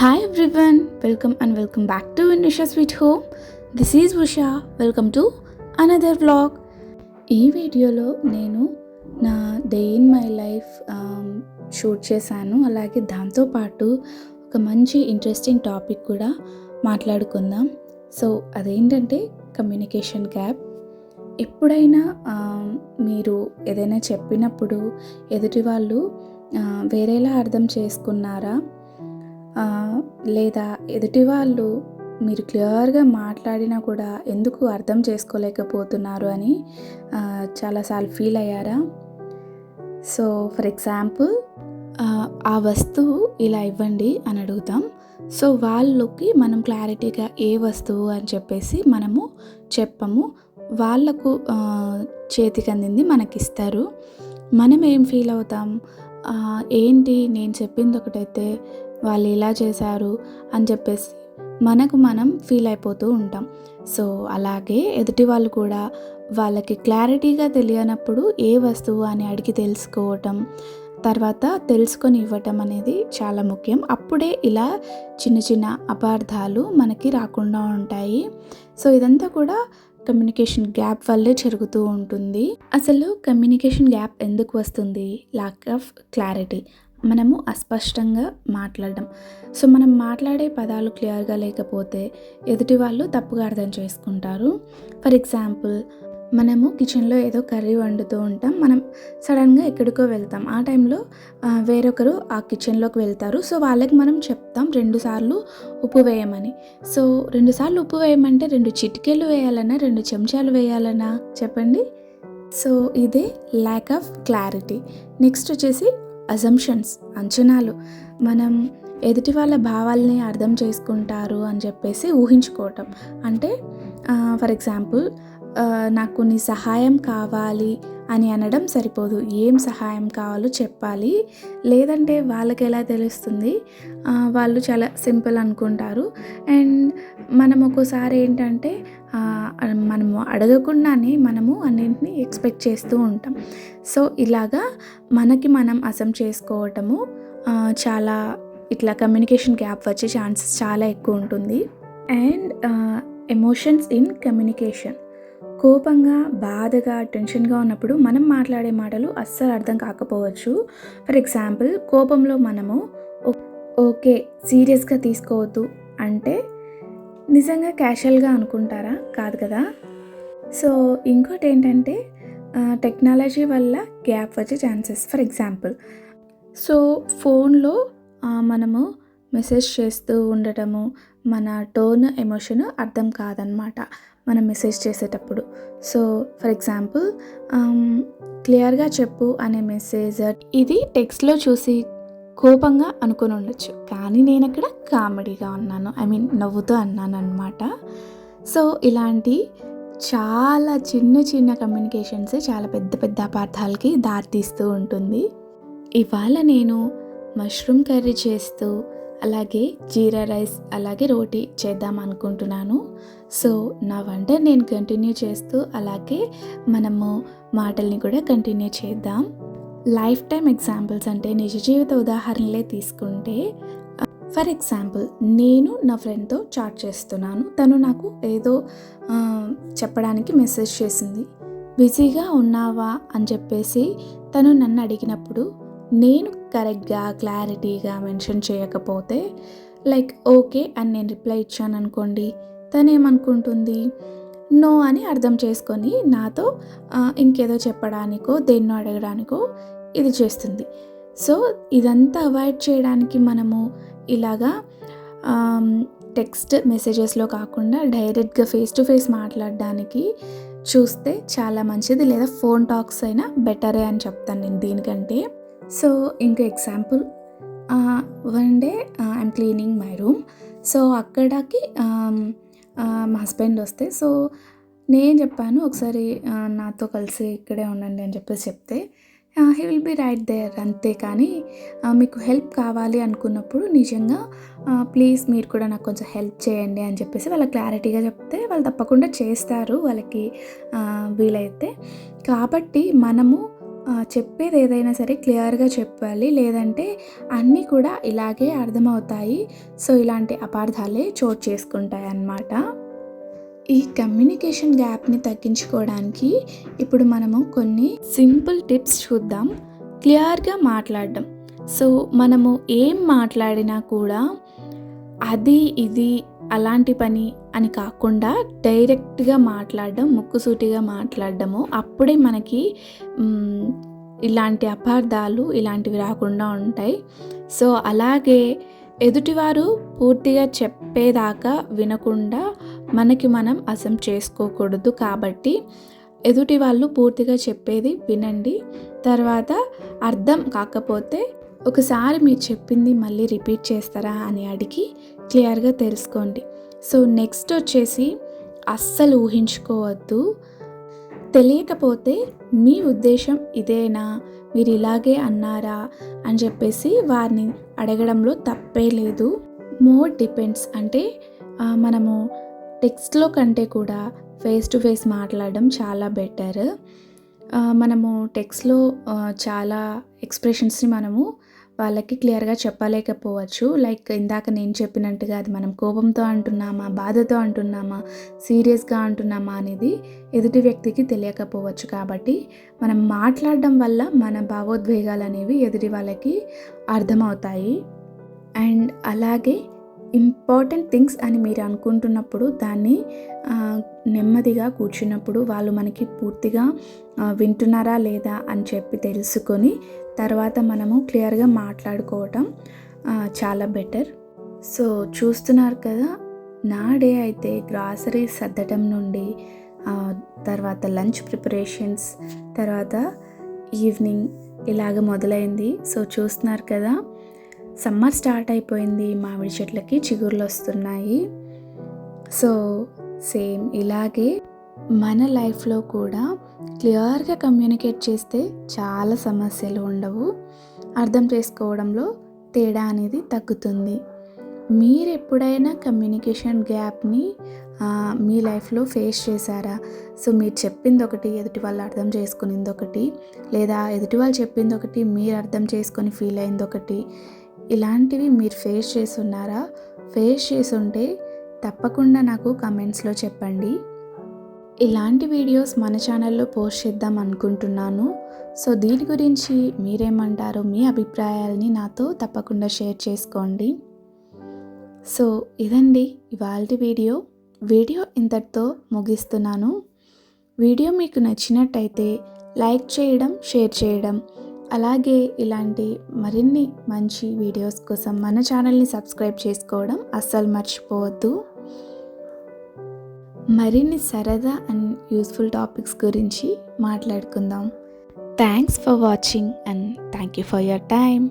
Hi everyone welcome and welcome back to Nisha sweet home this is Usha welcome to another vlog ఈ వీడియోలో నేను నా day in my life shoot చేశాను. అలాగే దాంతోపాటు ఒక మంచి ఇంట్రెస్టింగ్ టాపిక్ కూడా మాట్లాడుకుందాం. సో అదేంటంటే కమ్యూనికేషన్ గ్యాప్ ఎప్పుడైనా um, మీరు ఏదైనా చెప్పినప్పుడు ఎదుటి వాళ్ళు uh, వేరేలా అర్థం చేసుకున్నారా? లేదా ఎదుటి వాళ్ళు మీరు క్లియర్గా మాట్లాడినా కూడా ఎందుకు అర్థం చేసుకోలేకపోతున్నారు అని చాలాసార్లు ఫీల్ అయ్యారా? సో ఫర్ ఎగ్జాంపుల్ ఆ వస్తువు ఇలా ఇవ్వండి అని అడుగుతాం. సో వాళ్ళకి మనం క్లారిటీగా ఏ వస్తువు అని చెప్పేసి మనము చెప్పము. వాళ్ళకు చేతికి అందింది మనకిస్తారు. మనం ఏం ఫీల్ అవుతాం? ఏంటి నేను చెప్పింది ఒకటైతే వాళ్ళు ఇలా చేశారు అని చెప్పేసి మనకు మనం ఫీల్ అయిపోతూ ఉంటాం. సో అలాగే ఎదుటి వాళ్ళు కూడా వాళ్ళకి క్లారిటీగా తెలియనప్పుడు ఏ వస్తువు అని అడిగి తెలుసుకోవటం తర్వాత తెలుసుకొని ఇవ్వటం అనేది చాలా ముఖ్యం. అప్పుడే ఇలా చిన్న చిన్న అపార్థాలు మనకి రాకుండా ఉంటాయి. సో ఇదంతా కూడా కమ్యూనికేషన్ గ్యాప్ వల్లే జరుగుతూ ఉంటుంది. అసలు కమ్యూనికేషన్ గ్యాప్ ఎందుకు వస్తుంది? లాక్ ఆఫ్ క్లారిటీ మనము అస్పష్టంగా మాట్లాడడం. సో మనం మాట్లాడే పదాలు క్లియర్గా లేకపోతే ఎదుటి వాళ్ళు తప్పుగా అర్థం చేసుకుంటారు. ఫర్ ఎగ్జాంపుల్ మనము కిచెన్లో ఏదో కర్రీ వండుతూ ఉంటాం. మనం సడన్గా ఎక్కడికో వెళ్తాం. ఆ టైంలో వేరొకరు ఆ కిచెన్లోకి వెళ్తారు. సో వాళ్ళకి మనం చెప్తాం రెండుసార్లు ఉప్పు వేయమని. సో రెండుసార్లు ఉప్పు వేయమంటే రెండు చిటికెలు వేయాలన్నా రెండు చెంచాలు వేయాలన్నా చెప్పండి. సో ఇదే ల్యాక్ ఆఫ్ క్లారిటీ నెక్స్ట్ వచ్చేసి అజంప్షన్స్ అంచనాలు. మనం ఎదుటి వాళ్ళ భావాల్ని అర్థం చేసుకుంటారు అని చెప్పేసి ఊహించుకోవటం. అంటే ఫర్ ఎగ్జాంపుల్ నాకు నీ సహాయం కావాలి అని అనడం సరిపోదు. ఏం సహాయం కావాలో చెప్పాలి. లేదంటే వాళ్ళకి ఎలా తెలుస్తుంది? వాళ్ళు చాలా సింపుల్ అనుకుంటారు. అండ్ మనం ఒక్కోసారి ఏంటంటే మనము అడగకుండానే మనము అన్నింటినీ ఎక్స్పెక్ట్ చేస్తూ ఉంటాం. సో ఇలాగా మనకి మనం అసం చేసుకోవటము చాలా ఇట్లా కమ్యూనికేషన్ గ్యాప్ వచ్చే ఛాన్సెస్ చాలా ఎక్కువ ఉంటుంది. And emotions in communication. కోపంగా బాధగా టెన్షన్గా ఉన్నప్పుడు మనం మాట్లాడే మాటలు అస్సలు అర్థం కాకపోవచ్చు. ఫర్ ఎగ్జాంపుల్ కోపంలో మనము "ఓ- ఓకే సీరియస్గా తీసుకోవద్దు అంటే నిజంగా క్యాషువల్గా అనుకుంటారా? కాదు కదా? సో ఇంకోటి ఏంటంటే టెక్నాలజీ వల్ల గ్యాప్ వచ్చే ఛాన్సెస్. ఫర్ ఎగ్జాంపుల్ సో ఫోన్లో మనము మెసేజ్ చేస్తూ ఉండటము మన టోన్ ఎమోషన్ అర్థం కాదనమాట మనం మెసేజ్ చేసేటప్పుడు. సో ఫర్ ఎగ్జాంపుల్ క్లియర్గా చెప్పు అనే మెసేజ్ ఇది టెక్స్ట్లో చూసి కోపంగా అనుకుని ఉండొచ్చు. కానీ నేను అక్కడ కామెడీగా ఉన్నాను. ఐ మీన్ నవ్వుతూ అన్నాను అనమాట సో ఇలాంటి చాలా చిన్న చిన్న కమ్యూనికేషన్స్ చాలా పెద్ద పెద్ద అపార్థాలకి దారితీస్తూ ఉంటుంది. ఇవాళ నేను మష్రూమ్ కర్రీ చేస్తూ అలాగే జీరా రైస్ అలాగే రోటీ చేద్దాం అనుకుంటున్నాను. సో నా వంట నేను కంటిన్యూ చేస్తూ అలాగే మనము మాటల్ని కూడా కంటిన్యూ చేద్దాం. లైఫ్ టైం ఎగ్జాంపుల్స్ అంటే నిజ జీవిత ఉదాహరణలే తీసుకుంటే ఫర్ ఎగ్జాంపుల్ నేను నా ఫ్రెండ్తో చాట్ చేస్తున్నాను. తను నాకు ఏదో చెప్పడానికి మెసేజ్ చేసింది. బిజీగా ఉన్నావా? అని చెప్పేసి తను నన్ను అడిగినప్పుడు నేను కరెక్ట్గా క్లారిటీగా మెన్షన్ చేయకపోతే లైక్ ఓకే అని నేను రిప్లై ఇచ్చాను అనుకోండి తను ఏమనుకుంటుంది నో అని అర్థం చేసుకొని నాతో ఇంకేదో చెప్పడానికో దేన్నో అడగడానికో ఇది చేస్తుంది. సో ఇదంతా అవాయిడ్ చేయడానికి మనము ఇలాగా టెక్స్ట్ మెసేజెస్లో కాకుండా డైరెక్ట్గా ఫేస్ టు ఫేస్ మాట్లాడడానికి చూస్తే చాలా మంచిది లేదా ఫోన్ టాక్స్ అయినా బెటరే అని చెప్తాను నేను దీనికంటే. సో ఇంకో example. One day I'm cleaning my room. So అక్కడికి మా హస్బెండ్ వస్తే సో నేను చెప్పాను ఒకసారి నాతో కలిసి ఇక్కడే ఉండండి అని చెప్పేసి చెప్తే he will be right there అంతే. కానీ మీకు హెల్ప్ కావాలి అనుకున్నప్పుడు నిజంగా ప్లీజ్ మీరు కూడా నాకు కొంచెం హెల్ప్ చేయండి అని చెప్పేసి వాళ్ళ క్లారిటీగా చెప్తే వాళ్ళు తప్పకుండా చేస్తారు వాళ్ళకి వీలైతే. కాబట్టి మనము చెప్పేది ఏదైనా సరే క్లియర్గా చెప్పాలి. లేదంటే అన్నీ కూడా ఇలాగే అర్థమవుతాయి. సో ఇలాంటి అపార్థాలే చోటు చేసుకుంటాయి అన్నమాట ఈ కమ్యూనికేషన్ గ్యాప్ని తగ్గించుకోవడానికి ఇప్పుడు మనము కొన్ని సింపుల్ టిప్స్ చూద్దాం. క్లియర్గా మాట్లాడడం. సో మనము ఏం మాట్లాడినా కూడా అది ఇది అలాంటి పని అని కాకుండా డైరెక్ట్గా మాట్లాడడం ముక్కుసూటిగా మాట్లాడడము అప్పుడే మనకి ఇలాంటి అపార్థాలు ఇలాంటివి రాకుండా ఉంటాయి. సో అలాగే ఎదుటివారు పూర్తిగా చెప్పేదాకా వినకుండా మనకి మనం అసం చేసుకోకూడదు కాబట్టి ఎదుటి వాళ్ళు పూర్తిగా చెప్పేది వినండి. తర్వాత అర్థం కాకపోతే ఒకసారి మీరు చెప్పింది మళ్ళీ రిపీట్ చేస్తారా అని అడిగి క్లియర్గా తెలుసుకోండి. సో నెక్స్ట్ వచ్చేసి అస్సలు ఊహించుకోవద్దు. తెలియకపోతే మీ ఉద్దేశం ఇదేనా? మీరు ఇలాగే అన్నారా? అని చెప్పేసి వారిని అడగడంలో తప్పే లేదు. మోర్ డిపెండ్స్ అంటే మనము టెక్స్ట్లో కంటే కూడా ఫేస్ టు ఫేస్ మాట్లాడడం చాలా బెటర్. మనము టెక్స్ట్లో చాలా ఎక్స్ప్రెషన్స్ని మనము వాళ్ళకి క్లియర్గా చెప్పలేకపోవచ్చు. లైక్ ఇందాక నేను చెప్పినట్టుగా అది మనం కోపంతో అంటున్నామా బాధతో అంటున్నామా సీరియస్గా అంటున్నామా అనేది ఎదుటి వ్యక్తికి తెలియకపోవచ్చు. కాబట్టి మనం మాట్లాడడం వల్ల మన భావోద్వేగాలు అనేవి ఎదుటి వాళ్ళకి అర్థమవుతాయి. అండ్ అలాగే ఇంపార్టెంట్ థింగ్స్ అని మీరు అనుకుంటున్నప్పుడు దాన్ని నెమ్మదిగా కూర్చున్నప్పుడు వాళ్ళు మనకి పూర్తిగా వింటున్నారా లేదా అని చెప్పి తెలుసుకొని తర్వాత మనము క్లియర్గా మాట్లాడుకోవటం చాలా బెటర్ సో చూస్తున్నారు కదా నా డే అయితే గ్రాసరీ సర్దటం నుండి తర్వాత లంచ్ ప్రిపరేషన్స్ తర్వాత ఈవినింగ్ ఇలాగ మొదలైంది. సో చూస్తున్నారు కదా సమ్మర్ స్టార్ట్ అయిపోయింది. మామిడి చెట్లకి చిగుర్లు వస్తున్నాయి. సో సేమ్ ఇలాగే మన లైఫ్లో కూడా క్లియర్గా కమ్యూనికేట్ చేస్తే చాలా సమస్యలు ఉండవు. అర్థం చేసుకోవడంలో తేడా అనేది తగ్గుతుంది. మీరు ఎప్పుడైనా కమ్యూనికేషన్ గ్యాప్ని మీ లైఫ్లో ఫేస్ చేశారా? సో మీరు చెప్పింది ఒకటి ఎదుటి వాళ్ళు అర్థం చేసుకునింది ఒకటి లేదా ఎదుటి వాళ్ళు చెప్పింది ఒకటి మీరు అర్థం చేసుకొని ఫీల్ అయింది ఒకటి ఇలాంటివి మీరు ఫేస్ చేస్తున్నారా? ఫేస్ చేసుంటే తప్పకుండా నాకు కమెంట్స్లో చెప్పండి. ఇలాంటి వీడియోస్ మన ఛానల్లో పోస్ట్ చేద్దాం అనుకుంటున్నాను. సో దీని గురించి మీరేమంటారో మీ అభిప్రాయాల్ని నాతో తప్పకుండా షేర్ చేసుకోండి. సో ఇదండి ఇవాళ వీడియో. వీడియో ఇంతటితో ముగిస్తున్నాను. వీడియో మీకు నచ్చినట్టయితే లైక్ చేయడం షేర్ చేయడం అలాగే ఇలాంటి మరిన్ని మంచి వీడియోస్ కోసం మన ఛానల్ని సబ్స్క్రైబ్ చేసుకోవడం అస్సలు మర్చిపోవద్దు. మరిన్ని సరదా అండ్ యూస్ఫుల్ టాపిక్స్ గురించి మాట్లాడుకుందాం. Thanks for watching and thank you for your time